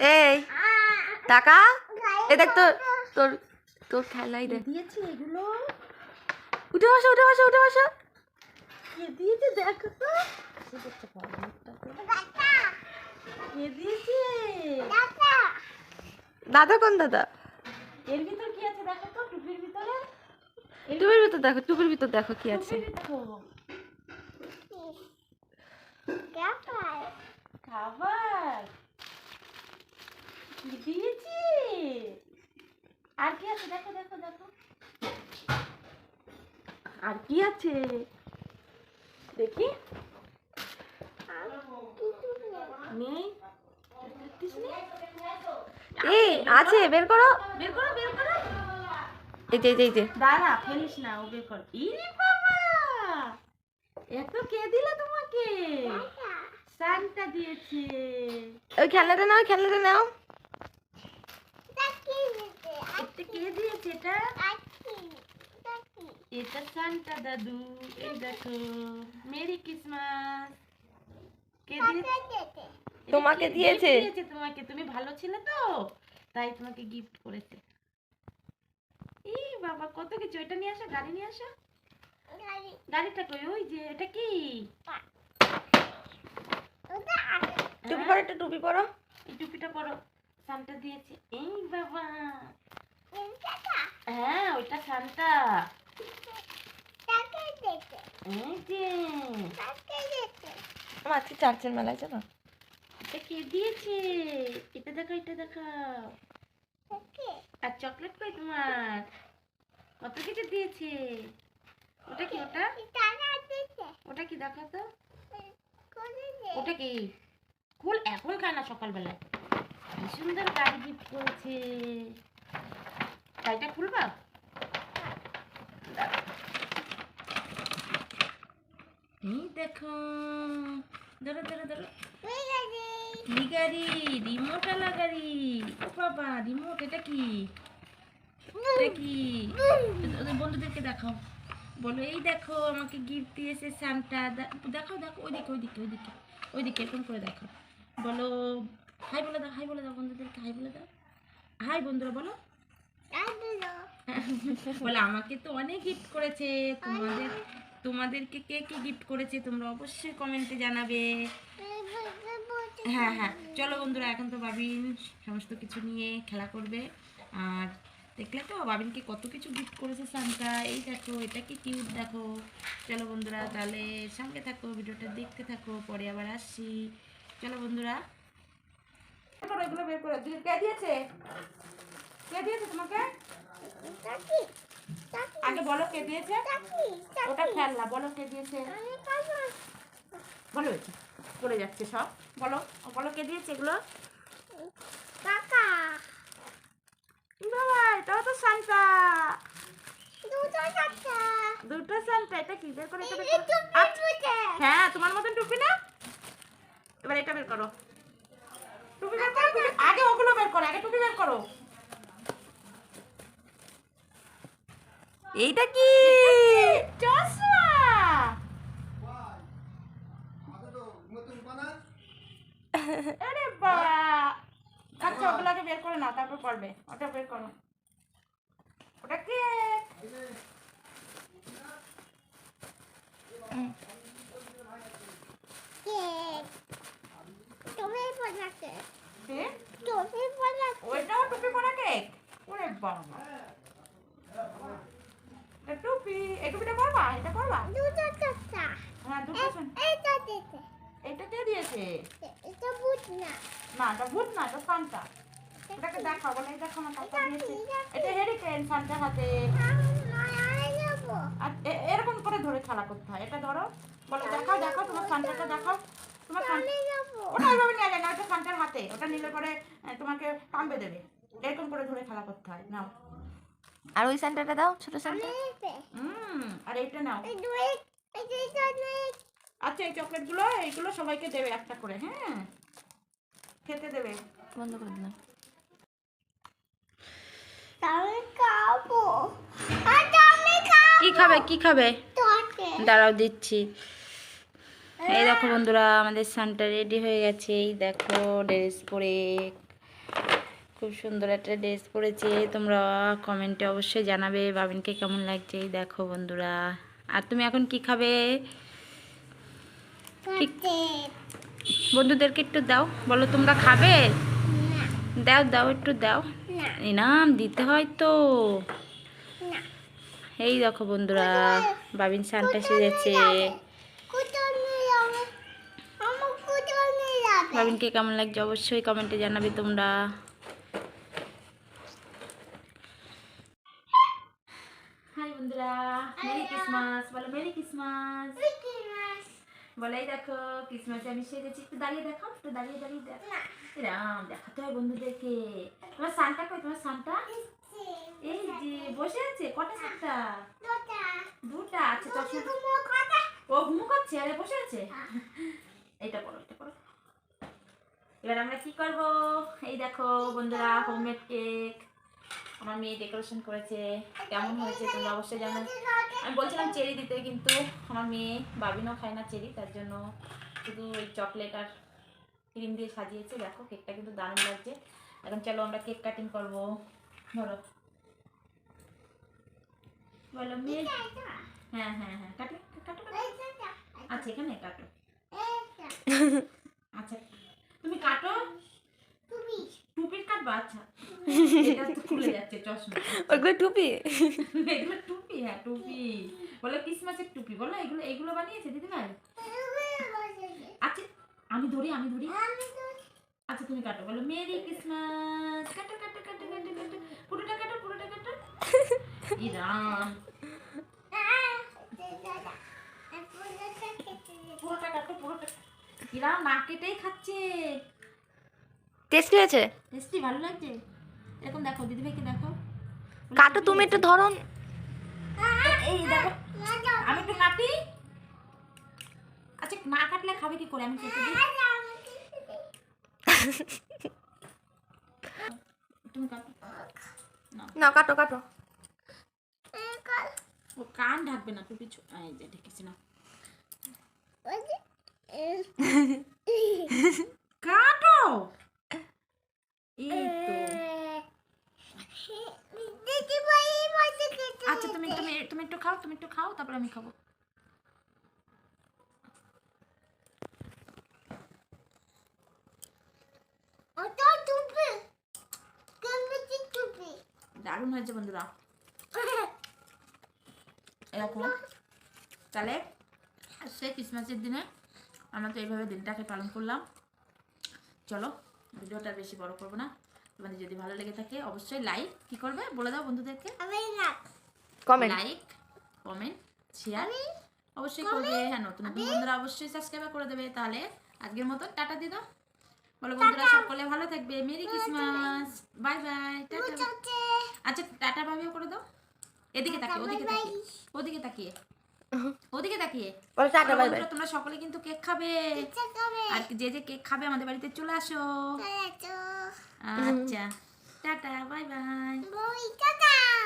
এই টাকা? এ দেখ তোর তোর তোর খেলাই দেখ। দিয়েছে এগুলো। উঠে বসো উঠে বসো উঠে বসো। কে দিয়েছে দেখো তো। কে দিয়েছে? দাদা কোন দাদা? এর ভিতর কি আছে দেখো তো টুপির ভিতরে? টুপির ভিতর দেখো টুপির ভিতর দেখো কি আছে। খাবার। কি দিয়েছে। আর কি আছে? দেখো দেখো দেখো। আর কি আছে? দেখি। এই আছে বের করো। বের করো বের করো। এই যে এই যে, দাঁড়া ফেলিস না ও বের কর। ইরে বাবা! এত কে দিল তোমাকে? সানটা দিয়েছে। ওই খেলনাটা নাও খেলনাটা নাও। এটা কে দিয়েছে এটা? এটা সান্টা দাদু এই দেখো মেরি ক্রিসমাস। কে দিয়েছে তোমাকে দিয়েছে? তোমাকে? তুমি ভালো ছিলে তো তাই তোমাকে গিফট করেছে। বাবা কত কিছু? এটা নিয়ে আসো গাড়ি নিয়ে আসো। গাড়িটা কই? ওই যে এটা কি? টুপি? পরো একটা টুপি পরো। এই টুপিটা পরো। সান্টা দিয়েছে। এই বাবা। হ্যাঁ ওইটা সান্টা এই যে। আমার আজকে চার্চের মেলায় যাব? এটা কে দিয়েছে? এটা দেখো এটা দেখো আর চকলেট কই তোমার? কত কিছু দিয়েছে? ওটা কি ওটা? ওটা কি দেখো তো। ওটা কি? ফুল এখন খায় না সকালবেলায়। কি সুন্দর গাড়ি গিফট করেছে। গাড়িটা খুলবা? দেখো, ধরো ধরো ধরো। গাড়ি? গাড়ি? বাবা এটা কি? কি? ওদের বন্ধুদেরকে দেখাও। বলো, এই দেখো, আমাকে গিফট দিয়েছে সান্টা দেখাও দেখো ওইদিকে ওইদিকে ওইদিকে ওইদিকে, এরকম করে দেখো বলো হাই বলে দাও, হাই বলে দাও বন্ধুদেরকে, হাই বলে দাও। হাই বন্ধুরা, বলো। বলে, আমাকে তো অনেক গিফট করেছে। তোমাদের, তোমাদেরকে কে কে গিফট করেছে তোমরা অবশ্যই কমেন্টে জানাবে। হ্যাঁ হ্যাঁ চলো বন্ধুরা, এখন তো বাবিন সমস্ত কিছু নিয়ে খেলা করবে। আর দেখলে তো বাবিনকে কত কিছু গিফট করেছে সান্তা এই দেখো, এটা কি কিউট দেখো। চলো বন্ধুরা, তাহলে সঙ্গে থাকো, ভিডিওটা দেখতে থাকো, পরে আবার আসছি। চলো বন্ধুরা। করো, এগুলো বের করো। দি- কে দিয়েছে? কে দিয়েছে তোমাকে? আগে বলো কে দিয়েছে। ওটা খেলনা বলো কে দিয়েছে। বলো চলে যাচ্ছে সব। বলো বলো কে দিয়েছে এগুলো? বাবা এটাও তো সান্তা দুটো সান্তা কি? বের করো এটা বের করো। আচ্ছা, হ্যাঁ তোমার মতন টুপি না? এবার এটা বের করো টুপি বের করো টুপি- আগে ওগুলো বের করো আগে টুপি বের করো। এইটা কি? চশমা আরে বাবা আচ্ছা ওগুলোকে বের করে নাও তারপর করবে। ওটা বের করো। ওটা কি? কে? ওইটাও টুপি পরা কেক? ওরে বাবা। এটা টুপি। এই টুপিটা করবা? এটা করবা? হ্যাঁ দুটো শোন। এটা কে দিয়েছে? না এটা ভূত না এটা সান্তা। এটাকে দেখাও বলে এই দেখো না কাকা দিয়েছে। এটা হেরিকেন সান্তার হাতে। আর এরকম করে ধরে খেলা করতে হয়। এটা ধরো। বলো দেখাও দেখাও তোমার সান্তাটা দেখাও তোমার সান্তা ওটা ওইভাবে নেওয়া যায় না ওটা সান্তার হাতে ওটা নিলে পরে তোমাকে কামবে দেবে। এরকম করে ধরে খেলা করতে হয়। নাও। আর ওই সেন্টারটা দাও ছোট সেন্টার হুম আর এইটা নাও। আচ্ছা এই চকলেটগুলো এইগুলো সবাইকে দেবে একটা করে হ্যাঁ? খেতে দেবে। বন্ধ করে দিলাম। কি খাবে কি খাবে? দাঁড়াও দিচ্ছি। এই দেখো বন্ধুরা আমাদের সানটা রেডি হয়ে গেছে। এই দেখো ড্রেস পরে। খুব সুন্দর একটা ড্রেস পরেছে। তোমরা কমেন্টে অবশ্যই জানাবে বাবিনকে কেমন লাগছে। এই দেখো বন্ধুরা। আর তুমি এখন কি খাবে? বন্ধুদেরকে একটু দাও। বলো তোমরা খাবে? দাও দাও একটু দাও। ইনাম দিতে হয় তো। এই দেখো বন্ধুরা বাবিন সানটা সেজেছে। বাবিনকে কেমন লাগছে অবশ্যই কমেন্টে জানাবে তোমরা। হাই বন্ধুরা মেরি ক্রিসমাস বলো মেরি ক্রিসমাস বলে এই দেখো ক্রিসমাসে আমি সেজেছি। একটু দাঁড়িয়ে দেখো একটু দাঁড়িয়ে দাঁড়িয়ে দেখ। রাম দেখাতে হয় বন্ধুদেরকে। তোমার সানটা কই? তোমার সানটা? এই যে বসে আছে? কটা সানটা? দুটা। আচ্ছা চশমা ও ঘুমো করছে আরে বসে আছে? পড়ো এটা পড়ো এবার আমরা কি করব? এই দেখো বন্ধুরা হোমমেড কেক আমার মেয়ে ডেকোরেশন করেছে কেমন হয়েছে তোমরা অবশ্যই জানো। আমি বলছিলাম চেরি দিতে কিন্তু আমার মেয়ে বাবিনও খায় না চেরি তার জন্য শুধু ওই চকলেট আর ক্রিম দিয়ে সাজিয়েছে। দেখো কেকটা কিন্তু দারুণ লাগছে। এখন চলো আমরা কেক কাটিং করব। ধরো। বলো মেয়ে? হ্যাঁ হ্যাঁ হ্যাঁ। কাটো কাটো আচ্ছা এখানে কাটো। আচ্ছা তুমি কাটো টুপির কাটবা আচ্ছা। এটা তো খুলে যাচ্ছে চশমা। ওইগুলো টুপি? এগুলো টুপি হ্যাঁ টুপি। বলো ক্রিসমাসের টুপি বলো এগুলো এগুলো বানিয়েছে দিদি ভাই? আচ্ছা আমি ধরি আমি ধরি। আচ্ছা তুমি কাটো বলো মেরি ক্রিসমাস। কাটো কাটো কাটো কাটো কাটো। পুরোটা কাটো পুরোটা কাটো। ইরাম। পুরোটা কাটো পুরোটা। ইরাম না কেটেই খাচ্ছে। টেস্টি হয়েছে? টেস্টি ভালো লাগছে? এরকম দেখো দিদি ভাইকে দেখো। কাটো তুমি একটু ধরো এই দেখো আমি একটু কাটি। আচ্ছা না কাটলে খাবে কি করে? আমি কেটে দিই। তুমি কাটো। না। না কাটো কাটো। ও কান ঢাকবে না টুপি এই যে ঢেকেছি না। কাটো! আচ্ছা তুমি তুমি তুমি একটু খাও, তুমি একটু খাও, তারপর আমি খাব। দারুণ হয়েছে বন্ধুরা। এরকম। তাহলে সে ক্রিসমাসের দিনে আমরা তো এইভাবে দিনটাকে পালন করলাম। চলো। ভিডিওটা বেশি বড় করব না। তোমাদের যদি ভালো লেগে থাকে অবশ্যই লাইক কি করবে? বলে দাও বন্ধুদেরকে। কমেন্ট লাইক কমেন্ট শেয়ার অবশ্যই করবে। হ্যাঁ নতুন নতুন বন্ধুরা অবশ্যই সাবস্ক্রাইব করে দেবে। তাহলে আজকের মতো টাটা দিয়ে দাও। বলো বন্ধুরা সকলে ভালো থাকবে। Merry Christmas. Bye bye. Tata. আচ্ছা টাটা বাবিও করে দাও। এদিকে তাকিয়ে ওদিকে তাকিয়ে ওদিকে তাকিয়ে। ওদিকে তাকিয়ে। বলো টাটা বাই বাই। তোমরা সকলে কিন্তু কেক খাবে। আর যে যে কেক খাবে আমাদের বাড়িতে চলে আসো। আচ্ছা টাটা বাই বাই। By ta-da!